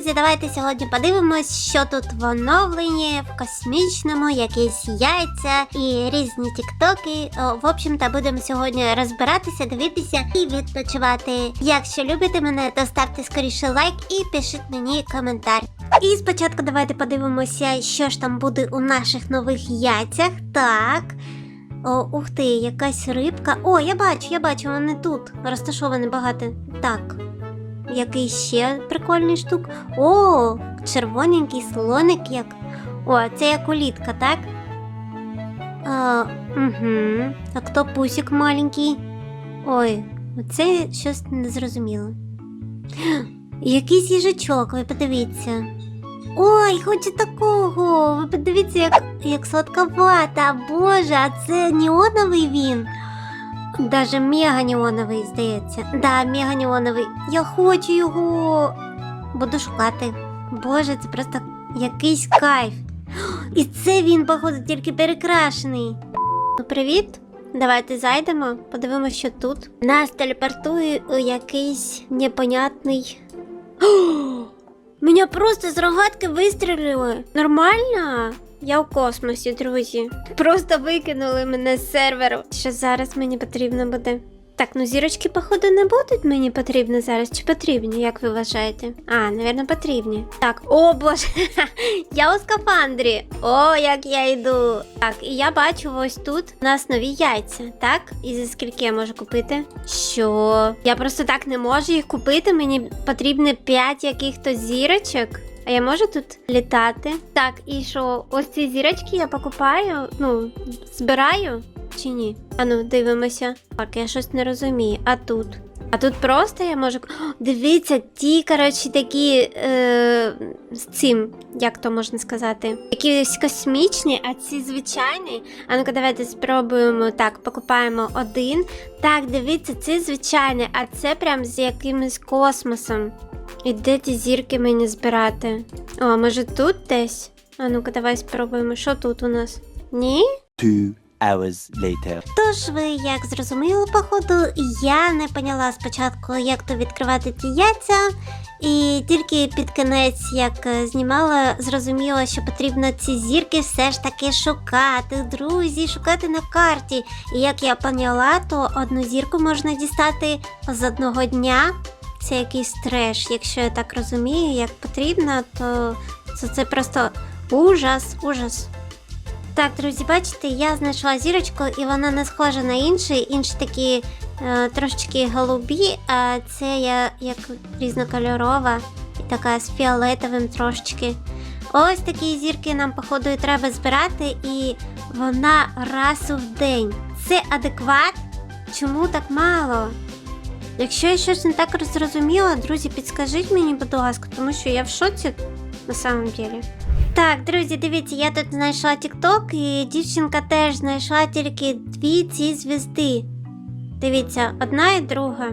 друзі, давайте сьогодні подивимось, що тут в оновленні в космічному, якісь яйця і різні тіктоки. В общем-то, будемо сьогодні розбиратися, дивитися і відпочивати. Якщо любите мене, то ставте скоріше лайк і пишіть мені коментар. І спочатку давайте подивимося, що ж там буде у наших нових яйцях. Так. О, ух ти, якась рибка. О, я бачу, я бачу, вони тут. Розташовані багато. Так. Який ще прикольний штук. О, червоненький слоник як. О, це як улітка, так? А, угу. А хто пусик маленький? Ой, оце щось незрозуміло. Якийсь їжачок, ви подивіться. Ой, хочу такого. Ви подивіться, як, як сладковата. Боже, а це неоновий він. Даже мега неоновий, здається. Да, мега неоновий. Я хочу його. Буду шукати. Боже, це просто якийсь кайф. І це він, походу, тільки перекрашений. Ну, привіт. Давайте зайдемо, подивимося, що тут. Нас телепортує у якийсь непонятний. Мене просто з рогатки вистрілили. Нормально? Я в космосі, друзі. Просто викинули мене з серверу. Що зараз мені потрібно буде? Так, ну зірочки, походу, не будуть мені потрібні зараз. Чи потрібні, як ви вважаєте? А, напевно, потрібні. Так, о боже, я у скафандрі. О, як я йду. Так, і я бачу ось тут у нас нові яйця, так? І за скільки я можу купити? Що? Я просто так не можу їх купити. Мені потрібно 5 яких-то зірочок. А я можу тут літати? Так, і що, ось ці зірочки я покупаю, ну, збираю чи ні? Ану, дивимося. Так, я щось не розумію. А тут? А тут просто я можу. О, дивіться, ті, коротше, такі е, з цим, як то можна сказати, якісь космічні, а ці звичайні. А ну-ка, давайте спробуємо так, покупаємо один. Так, дивіться, це звичайне, а це прям з якимось космосом. І де ті зірки мені збирати? О, може тут десь? А ну-ка, давай спробуємо. Що тут у нас? Ні? Two hours later. Тож ви як зрозуміли, походу, я не поняла спочатку, як то відкривати ті яйця, і тільки під кінець, як е, знімала, зрозуміла, що потрібно ці зірки все ж таки шукати, друзі, шукати на карті. І як я поняла, то одну зірку можна дістати з одного дня. Це якийсь треш, якщо я так розумію, як потрібно, то це, це просто ужас, ужас. Так, друзі, бачите, я знайшла зірочку, і вона не схожа на інші. Інші такі е, трошечки голубі, а це я як різнокольорова і така з фіолетовим трошечки. Ось такі зірки нам, походу, і треба збирати, і вона раз в день. Це адекват? Чому так мало? Якщо я щось не так зрозуміла, друзі, підскажіть мені, будь ласка, тому що я в шоці на самом деле. Так, друзі, дивіться, я тут знайшла TikTok, і дівчинка теж знайшла тільки дві ці звізди. Дивіться, одна і друга.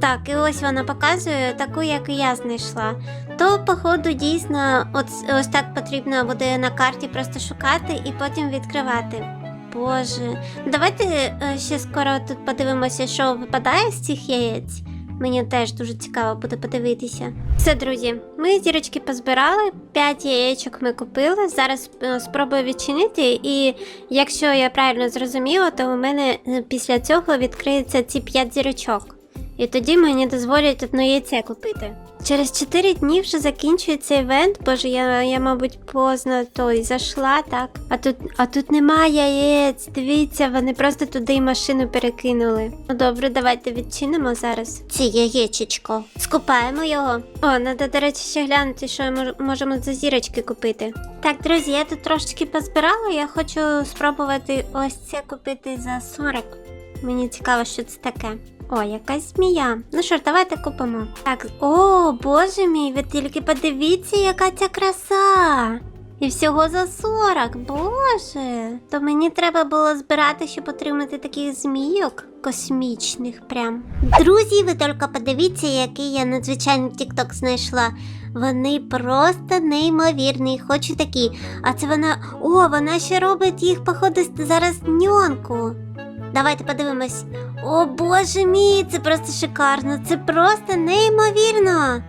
Так, і ось вона показує таку, як і я знайшла. То, походу, дійсно, от, ось так потрібно буде на карті просто шукати і потім відкривати. Боже, давайте е, ще скоро тут подивимося, що випадає з цих яєць. Мені теж дуже цікаво буде подивитися. Все, друзі, ми зірочки позбирали, 5 яєчок ми купили. Зараз е, спробую відчинити, і якщо я правильно зрозуміла, то у мене е, після цього відкриються ці 5 зірочок. І тоді мені дозволять одне яйце купити. Через 4 дні вже закінчується івент, боже, я, я мабуть, поздно той зайшла, так. А тут, а тут немає яєць. Дивіться, вони просто туди машину перекинули. Ну добре, давайте відчинимо зараз. Це яєчечко. Скупаємо його. О, треба, до речі, ще глянути, що ми можемо за зірочки купити. Так, друзі, я тут трошечки позбирала. Я хочу спробувати ось це купити за 40. Мені цікаво, що це таке. О, якась змія. Ну що ж, давайте купимо. Так, о, боже мій, ви тільки подивіться, яка ця краса. І всього за 40, боже. То мені треба було збирати, щоб отримати таких змійок космічних прям. Друзі, ви тільки подивіться, який я надзвичайний тікток знайшла. Вони просто неймовірні, хочу такі. А це вона. О, вона ще робить їх, походу, зараз ньонку. Давайте подивимось. О боже мій, це просто шикарно, це просто неймовірно.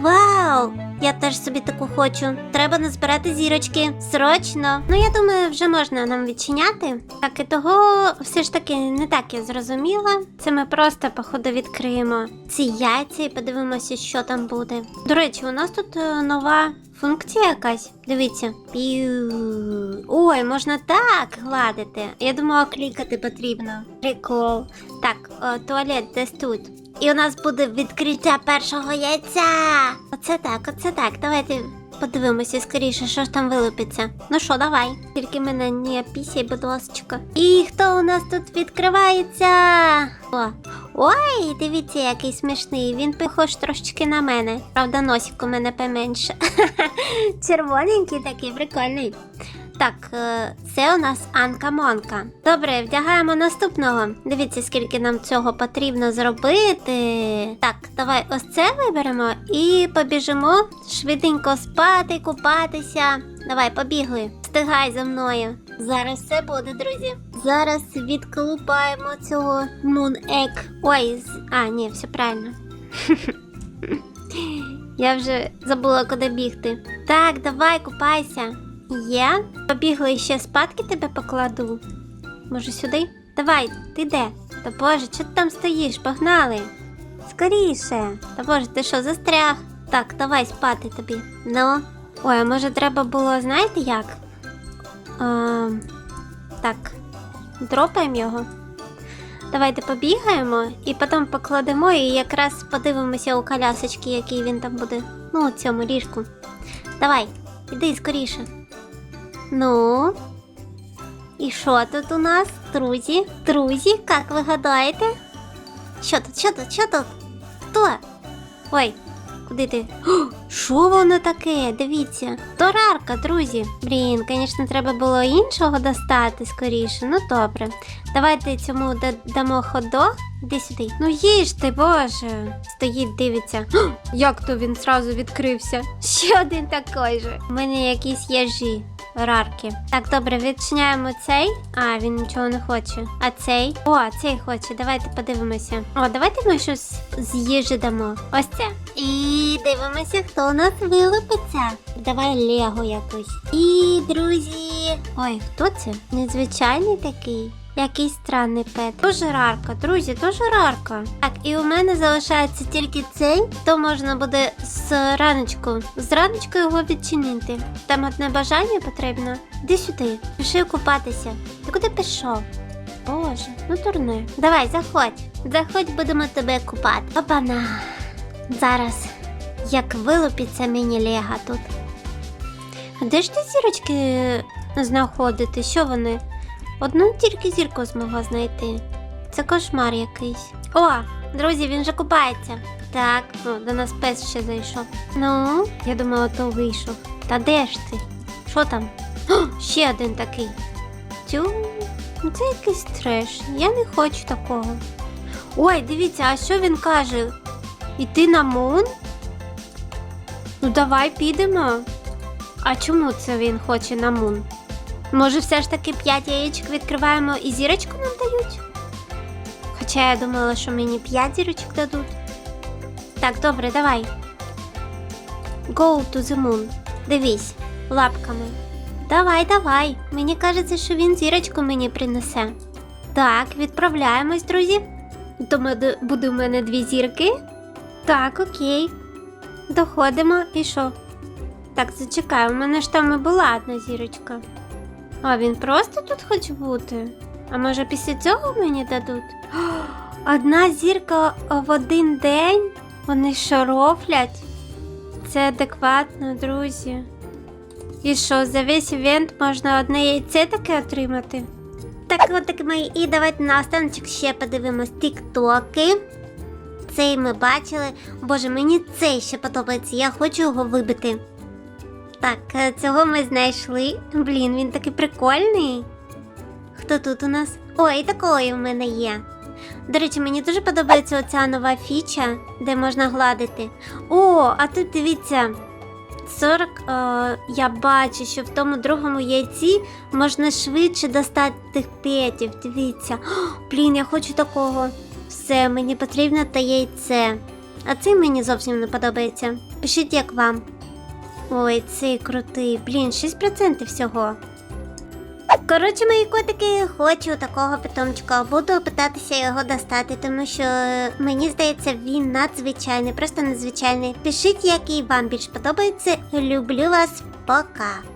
Вау! Я теж собі таку хочу. Треба назбирати зірочки. Срочно. Ну, я думаю, вже можна нам відчиняти. Так, і того все ж таки не так я зрозуміла. Це ми просто, походу, відкриємо ці яйця і подивимося, що там буде. До речі, у нас тут е, нова функція якась. Дивіться. Піу. Ой, можна так гладити. Я думала, клікати потрібно. Прикол. Так, о, туалет десь тут. І у нас буде відкриття першого яйця. Оце так, оце так. Давайте подивимося скоріше, що ж там вилупиться. Ну що, давай. Тільки мене не пісяй, будь ласка. І хто у нас тут відкривається? О. Ой, дивіться, який смішний. Він похож трошечки на мене. Правда, носик у мене поменше. Червоненький такий, прикольний. Так, е, це у нас Анка Монка. Добре, вдягаємо наступного. Дивіться, скільки нам цього потрібно зробити. Так, давай ось це виберемо і побіжимо швиденько спати, купатися. Давай, побігли. Встигай за мною. Зараз все буде, друзі. Зараз відклупаємо цього Egg. Ой, з- а, ні, все правильно. Я вже забула, куди бігти. Так, давай, купайся. Є? Побігли ще спадки тебе покладу. Може сюди? Давай, ти де? Та боже, чого ти там стоїш? Погнали. Скоріше. Та боже, ти що, застряг? Так, давай спати тобі. Ну. Ой, а може треба було, знаєте як? Ем, так, дропаємо його. Давайте побігаємо і потім покладемо і якраз подивимося у колясочки, який він там буде. Ну, у цьому ліжку. Давай, іди скоріше. Ну. І що тут у нас, друзі? Друзі, як ви гадаєте? Що тут, що тут, що тут? Хто? Ой, куди ти? Що воно таке? Дивіться. Торарка, друзі. Блін, звісно, треба було іншого достати скоріше. Ну добре. Давайте цьому дамо ходок. Іди сюди. Ну їж ти, боже. Стоїть, дивиться. Як то він зразу відкрився? Ще один такий же. У мене якісь єжі. Рарки. Так, добре, відчиняємо цей. А, він нічого не хоче. А цей? О, цей хоче. Давайте подивимося. О, давайте ми щось з їжі дамо. Ось це. І дивимося, хто у нас вилупиться. Давай Лего якось. І, друзі. Ой, хто це? Незвичайний такий. Якийсь странний пет. Дуже рарка, друзі, дуже рарка. Так, і у мене залишається тільки цей, то можна буде з раночку. З раночку його відчинити. Там одне бажання потрібно. Іди сюди, пішли купатися. Ти куди пішов? Боже, ну турне. Давай, заходь. Заходь, будемо тебе купати. Опана. Зараз як вилупиться мені Лега тут. Де ж ті зірочки знаходити? Що вони? Одну тільки зірку змогла знайти. Це кошмар якийсь. О, друзі, він же купається. Так, ну, до нас пес ще зайшов. Ну, я думала, то вийшов. Та де ж ти? Що там? О, ще один такий. Тю, ну це якийсь треш. Я не хочу такого. Ой, дивіться, а що він каже? Іти на мун? Ну, давай підемо. А чому це він хоче на мун? Може, все ж таки 5 яєчок відкриваємо і зірочку нам дають? Хоча я думала, що мені 5 зірочок дадуть. Так, добре, давай. Go to the moon. Дивись, лапками. Давай, давай. Мені кажеться, що він зірочку мені принесе. Так, відправляємось, друзі. То ми- буде у мене дві зірки. Так, окей. Доходимо і що? Так, зачекай, у мене ж там і була одна зірочка. А він просто тут хоче бути? А може після цього мені дадуть? Одна зірка в один день? Вони що рофлять? Це адекватно, друзі. І що, за весь івент можна одне яйце таке отримати? Так, от так ми і давайте на останочок ще подивимось тіктоки. Цей ми бачили. Боже, мені цей ще подобається, я хочу його вибити. Так, е, цього ми знайшли. Блін, він такий прикольний. Хто тут у нас? О, і такої в мене є. До речі, мені дуже подобається оця нова фіча, де можна гладити. О, а тут дивіться. 40, е, я бачу, що в тому другому яйці можна швидше достати тих петів. Дивіться. О, блін, я хочу такого. Все, мені потрібно те яйце. А цей мені зовсім не подобається. Пишіть, як вам. Ой, цей крутий. Блін, 6% всього. Коротше, мої котики, хочу такого питомчика. Буду питатися його достати, тому що мені здається, він надзвичайний, просто надзвичайний. Пишіть, який вам більш подобається. Люблю вас, пока.